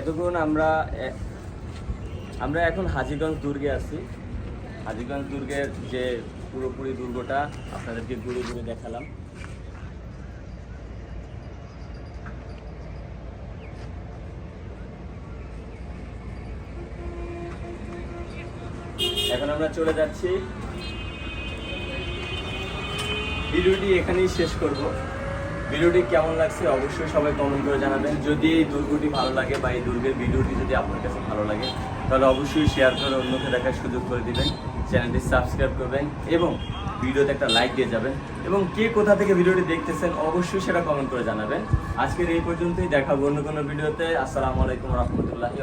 এতক্ষণ আমরা আমরা এখন হাজিগঞ্জ দুর্গে আছি। হাজিগঞ্জ দুর্গের যে পুরোপুরি দুর্গটা আপনাদেরকে ঘুরে ঘুরে দেখালাম। এখন আমরা চলে যাচ্ছি। ভিডিওটি এখানেই শেষ করব। ভিডিওটি কেমন লাগছে অবশ্যই সবাই কমেন্ট করে জানাবেন। যদি এই দুর্গটি ভালো লাগে বা এই দুর্গের ভিডিওটি যদি আপনার কাছে ভালো লাগে, তাহলে অবশ্যই শেয়ার করে অন্যকে দেখার সুযোগ করে দিবেন চ্যানেলটি সাবস্ক্রাইব করবেন এবং ভিডিওতে একটা লাইক দিয়ে যাবেন। এবং কে কোথা থেকে ভিডিওটি দেখতেছেন অবশ্যই সেটা কমেন্ট করে জানাবেন। আজকের এই পর্যন্তই দেখাবো অন্য কোনো ভিডিওতে। আসসালামু আলাইকুম রহমতুল্লাহি